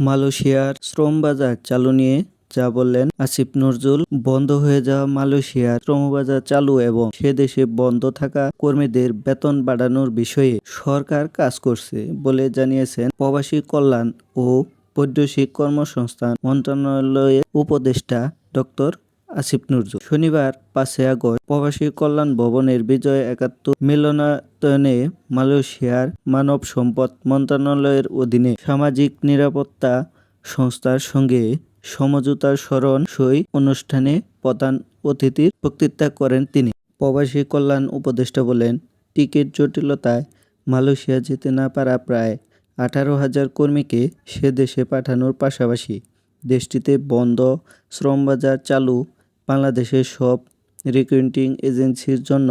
মালয়েশিয়ার শ্রমবাজার চালু নিয়ে যা বললেন আসিফ নজরুল, বন্ধ হয়ে যাওয়া মালয়েশিয়ার শ্রমবাজার চালু এবং সে দেশে বন্ধ থাকা কর্মীদের বেতন বাড়ানোর বিষয়ে সরকার কাজ করছে বলে জানিয়েছেন প্রবাসী কল্যাণ ও বৈদেশিক কর্মসংস্থান মন্ত্রণালয়ের উপদেষ্টা ডক্টর আসিফ নজরুল শনিবার পাঁচই আগস্ট প্রবাসী কল্যাণ ভবনের বিজয় একাত্তর মিলনায়তনে মালয়েশিয়ার মানব সম্পদ মন্ত্রণালয়ের অধীনে সামাজিক নিরাপত্তা সংস্থার সঙ্গে সমঝোতার স্মরণ সই অনুষ্ঠানে প্রধান অতিথির বক্তৃতা করেন তিনি। প্রবাসী কল্যাণ উপদেষ্টা বলেন, টিকিট জটিলতায় মালয়েশিয়া যেতে না পারা প্রায় আঠারো হাজার কর্মীকে সে দেশে পাঠানোর পাশাপাশি দেশটিতে বন্ধ শ্রমবাজার চালু বাংলাদেশের সব রিক্রুটিং এজেন্সির জন্য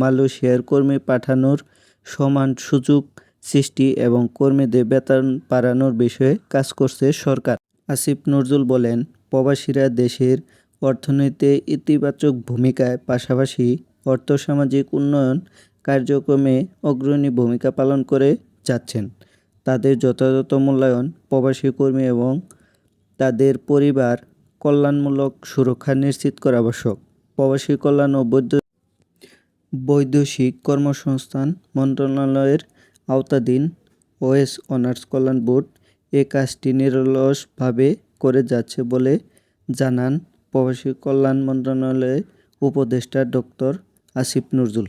মালয়েশিয়ার কর্মী পাঠানোর সমান সুযোগ সৃষ্টি এবং কর্মীদের বেতন বাড়ানোর বিষয়ে কাজ করছে সরকার। আসিফ নজরুল বলেন, প্রবাসীরা দেশের অর্থনীতিতে ইতিবাচক ভূমিকায় পাশাপাশি অর্থসামাজিক উন্নয়ন কার্যক্রমে অগ্রণী ভূমিকা পালন করে যাচ্ছেন। তাদের যথাযথ মূল্যায়ন প্রবাসী কর্মী এবং তাদের পরিবার কল্যাণমূলক সুরক্ষা নিশ্চিত করা আবশ্যক। প্রবাসী কল্যাণ ও বৈদ্য বৈদেশিক কর্মসংস্থান মন্ত্রণালয়ের আওতাধীন ওএস অনার্স কল্যাণ বোর্ড এ কাজটি নিরলসভাবে করে যাচ্ছে বলে জানান প্রবাসী কল্যাণ মন্ত্রণালয়ের উপদেষ্টা ডক্টর আসিফ নজরুল।